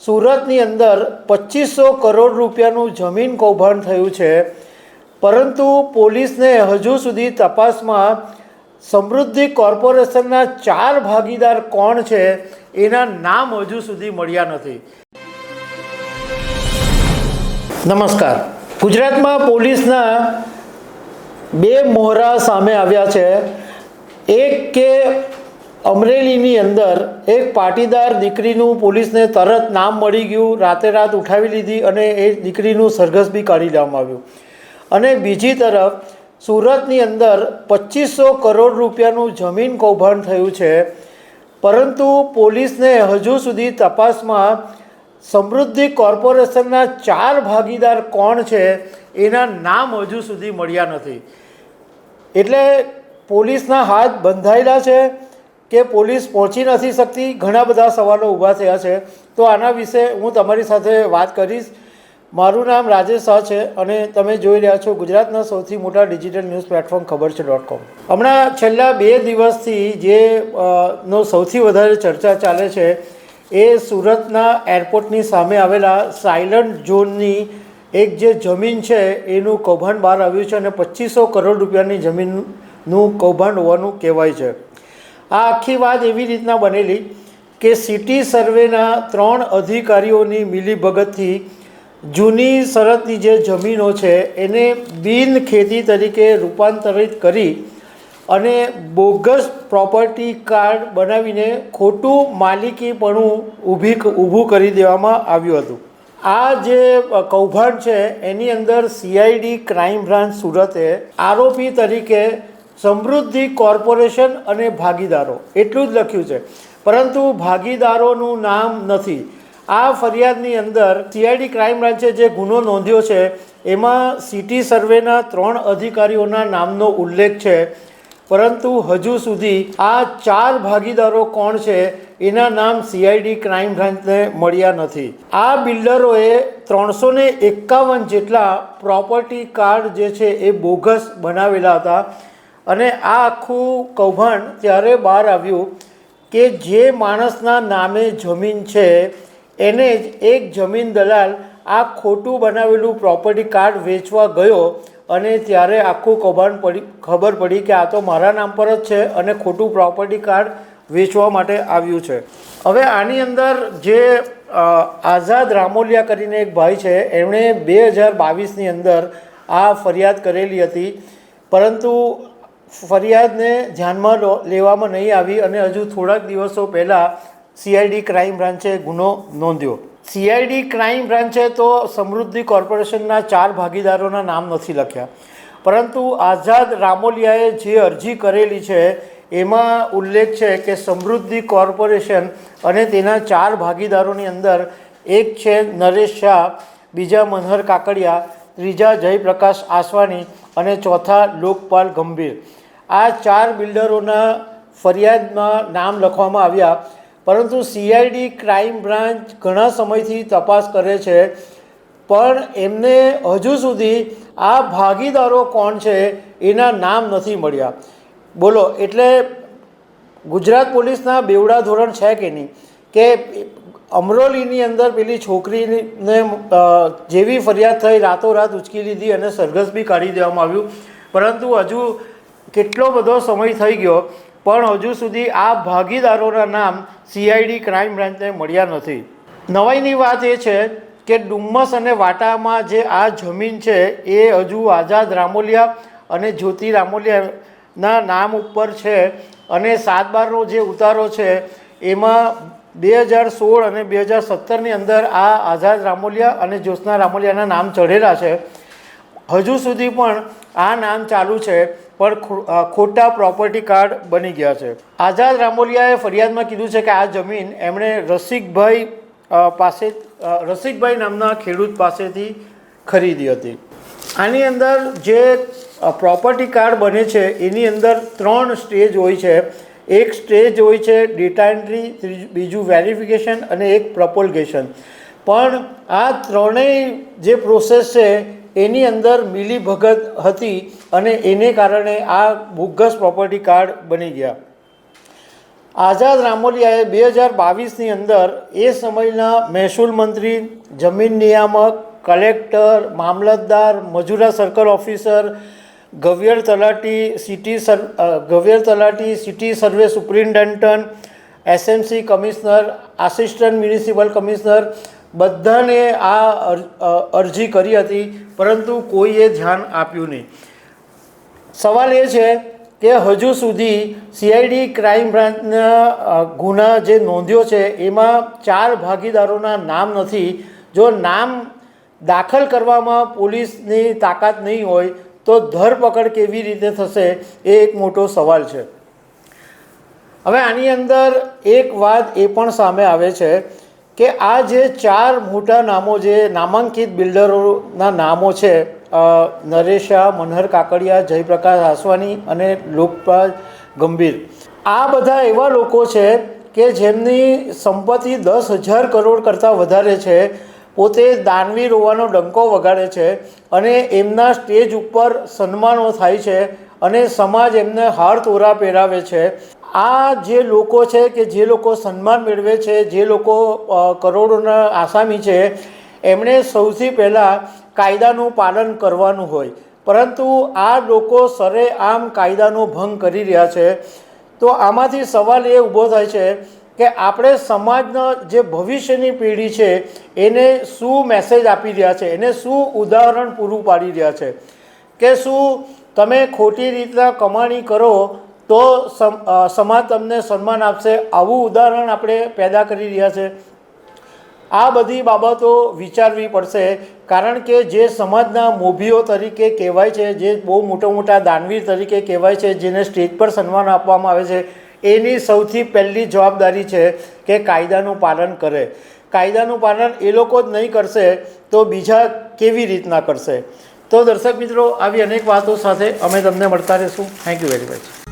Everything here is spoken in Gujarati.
સુરતની અંદર પચીસો કરોડ રૂપિયાનું જમીન કૌભાંડ થયું છે. પરંતુ પોલીસને હજુ સુધી તપાસમાં સમૃદ્ધિ કોર્પોરેશનના ચાર ભાગીદાર કોણ છે એના નામ હજુ સુધી મળ્યા નથી. નમસ્કાર. ગુજરાતમાં પોલીસના બે મોહરા સામે આવ્યા છે. એક કે અમરેલીની અંદર એક પાટીદાર દીકરીનું પોલીસને તરત નામ મળી ગયું, રાતે રાત ઉઠાવી લીધી અને એ દીકરીનું સરઘસ બી કાઢી લેવામાં આવ્યું. અને બીજી તરફ, સુરતની અંદર પચીસો કરોડ રૂપિયાનું જમીન કૌભાંડ થયું છે. પરંતુ પોલીસને હજુ સુધી તપાસમાં સમૃદ્ધિ કોર્પોરેશનના ચાર ભાગીદાર કોણ છે, એના નામ હજુ સુધી મળ્યા નથી. એટલે પોલીસના હાથ બંધાયેલા છે. કે પોલીસ પહોંચી નથી શકતી, ઘણા બધા સવાલો ઊભા થયા છે. તો આના વિશે હું તમારી સાથે વાત કરીશ. મારું નામ રાજેશ શાહ છે અને તમે જોઈ રહ્યા છો ગુજરાતના સૌથી મોટા ડિજિટલ ન્યૂઝ પ્લેટફોર્મ ખબર છે ડોટ કોમ. હમણાં છેલ્લા બે દિવસથી જે નો સૌથી વધારે ચર્ચા ચાલે છે એ સુરતના એરપોર્ટની સામે આવેલા સાયલન્ટ ઝોનની એક જે જમીન છે એનું કૌભાંડ બહાર આવ્યું છે અને પચીસો કરોડ રૂપિયાની જમીનનું કૌભાંડ હોવાનું કહેવાય છે. આ આખી વાત એવી રીતના બનેલી કે સિટી સર્વેના ત્રણ અધિકારીઓની મિલીભગતથી જૂની શરતની જે જમીનો છે, એને બિન ખેતી તરીકે રૂપાંતરિત કરી અને બોગસ પ્રોપર્ટી કાર્ડ બનાવીને ખોટું માલિકીપણું ઊભી ઊભું કરી દેવામાં આવ્યું હતું. આ જે કૌભાંડ છે, એની અંદર સીઆઈડી ક્રાઇમ બ્રાન્ચ સુરતે આરોપી તરીકે સમૃદ્ધિ કોર્પોરેશન અને ભાગીદારો, એટલું જ લખ્યું છે. પરંતુ ભાગીદારોનું નામ નથી. આ ફરિયાદની અંદર સીઆઈડી ક્રાઇમ બ્રાન્ચે જે ગુનો નોંધ્યો છે, એમાં સિટી સર્વેના ત્રણ અધિકારીઓના નામનો ઉલ્લેખ છે. પરંતુ હજુ સુધી આ ચાર ભાગીદારો કોણ છે, એના નામ સીઆઈડી ક્રાઇમ બ્રાન્ચને મળ્યા નથી. આ બિલ્ડરોએ ત્રણસો ને એકાવન જેટલા પ્રોપર્ટી કાર્ડ જે છે એ બોગસ બનાવેલા હતા. અને આ આખું કૌભાંડ ત્યારે બહાર આવ્યું કે જે માણસના નામે જમીન છે, એને જ એક જમીન દલાલ આ ખોટું બનાવેલું પ્રોપર્ટી કાર્ડ વેચવા ગયો અને ત્યારે આખું કૌભાંડ પડી, ખબર પડી કે આ તો મારા નામ પર જ છે અને ખોટું પ્રોપર્ટી કાર્ડ વેચવા માટે આવ્યું છે. હવે આની અંદર જે આઝાદ રામોલિયા કરીને એક ભાઈ છે, એમણે બે હજાર બાવીસની અંદર આ ફરિયાદ કરેલી હતી. પરંતુ ફરિયાદને ધ્યાનમાં લેવામાં નહીં આવી અને હજુ થોડાક દિવસો પહેલાં સીઆઈડી ક્રાઇમ બ્રાન્ચે ગુનો નોંધ્યો. સીઆઈડી ક્રાઇમ બ્રાન્ચે તો સમૃદ્ધિ કોર્પોરેશનના ચાર ભાગીદારોના નામ નથી લખ્યા. પરંતુ આઝાદ રામોલિયાએ જે અરજી કરેલી છે, એમાં ઉલ્લેખ છે કે સમૃદ્ધિ કોર્પોરેશન અને તેના ચાર ભાગીદારોની અંદર એક છે નરેશ શાહ, બીજા મનહર કાકડિયા, ત્રીજા જયપ્રકાશ આસવાની અને ચોથા લોકપાલ ગંભીર. આ ચાર બિલ્ડરોના ફરિયાદમાં નામ લખવામાં આવ્યા. પરંતુ સીઆઈડી ક્રાઇમ બ્રાન્ચ ઘણા સમયથી તપાસ કરે છે. પણ એમને હજુ સુધી આ ભાગીદારો કોણ છે એના નામ નથી મળ્યા. બોલો, એટલે ગુજરાત પોલીસના બેવડા ધોરણ છે કે નહીં? કે અમરોલીની અંદર પેલી છોકરીને જેવી ફરિયાદ થઈ, રાતોરાત ઉચકી લીધી અને સરઘસ બી કાઢી દેવામાં આવ્યું. પરંતુ હજુ કેટલો બધો સમય થઈ ગયો, પણ હજુ સુધી આ ભાગીદારોના નામ સીઆઈડી ક્રાઇમ બ્રાન્ચને મળ્યા નથી. નવાઈની વાત એ છે કે ડુમ્મસ અને વાટામાં જે આ જમીન છે, એ હજુ આઝાદ રામોલિયા અને જ્યોતિ રામોલિયાના નામ ઉપર છે અને સાત બારનો જે ઉતારો છે, એમાં બે હજાર સોળ અને બે હજાર સત્તરની અંદર આ આઝાદ રામોલિયા અને જ્યોત્સના રામોલિયાના નામ ચઢેલા છે. હજુ સુધી પણ આ નામ ચાલુ છે. પણ ખોટા પ્રોપર્ટી કાર્ડ બની ગયા છે. આઝાદ રામોલિયાએ ફરિયાદમાં કીધું છે કે આ જમીન એમણે રસિકભાઈ પાસે રસિકભાઈ નામના ખેડૂત પાસેથી ખરીદી હતી. આની અંદર જે પ્રોપર્ટી કાર્ડ બને છે, એની અંદર ત્રણ સ્ટેજ હોય છે. એક સ્ટેજ હોય છે ડેટા એન્ટ્રી બીજું વેરિફિકેશન અને એક પ્રપોલગેશન પણ આ ત્રણેય જે પ્રોસેસ છે એની અંદર મિલીભગત હતી અને એને કારણે આ બોગસ પ્રોપર્ટી કાર્ડ બની ગયા. આઝાદ રામોલિયાએ બે હજાર બાવીસની અંદર એ સમયના મહેસૂલ મંત્રી, જમીન નિયામક collector mamlatdar, Majura circle officer ગવ્યર તલાટી સિટી સર ગવ્યર તલાટી city survey superintendent SMC commissioner assistant municipal commissioner બધાને આ અર- અરજી કરી હતી, પરંતુ કોઈએ ધ્યાન આપ્યું નહીં. સવાલ એ છે કે હજુ સુધી સીઆઈડી ક્રાઇમ બ્રાન્ચના ગુના જે નોંધ્યો છે, એમાં ચાર ભાગીદારોના નામ નથી. જો નામ દાખલ કરવામાં પોલીસની તાકાત નહીં હોય, તો ધરપકડ કેવી રીતે થશે, એ એક મોટો સવાલ છે. હવે આની અંદર એક વાત એ પણ સામે આવે છે કે આ જે ચાર મોટા નામો જે નામાંકિત બિલ્ડરોના નામો છે નરેશ શાહ, મનહર કાકડિયા, જયપ્રકાશ આસવાની અને લોકપાલ ગંભીર. આ બધા એવા લોકો છે કે જેમની સંપત્તિ દસ હજાર કરોડ કરતાં વધારે છે, પોતે દાનવીર હોવાનો ડંકો વગાડે છે અને એમના સ્ટેજ ઉપર સન્માનો થાય છે અને સમાજ એમને હાર તોરા પહેરાવે છે. આ જે લોકો છે કે જે લોકો સન્માન મેળવે છે, જે લોકો કરોડોના આસામી છે, એમણે સૌથી પહેલાં કાયદાનું પાલન કરવાનું હોય. પરંતુ આ લોકો સરેઆમ કાયદાનો ભંગ કરી રહ્યા છે. તો આમાંથી સવાલ એ ઊભો થાય છે કે આપણે સમાજના જે ભવિષ્યની પેઢી છે, એને શું મેસેજ આપી રહ્યા છે? એને શું ઉદાહરણ પૂરું પાડી રહ્યા છે? કે શું તમે ખોટી રીતના કમાણી કરો તો સમાજ તમને સન્માન આપશે. આવું ઉદાહરણ આપણે પેદા કરી રહ્યા છે. આ બધી બાબતો વિચારવી પડશે, કારણ કે જે સમાજના મોભીઓ તરીકે કહેવાય છે, જે બહુ મોટા મોટા દાનવીર તરીકે કહેવાય છે, જેને સ્ટેજ પર સન્માન આપવામાં આવે છે, એની સૌથી પહેલી જવાબદારી છે કે કાયદાનું પાલન કરે. કાયદાનું પાલન એ લોકો જ નહીં કરશે, તો બીજા કેવી રીતના કરશે? તો દર્શક મિત્રો, આવી અનેક વાતો સાથે અમે તમને મળતા રહીશું. Thank you very much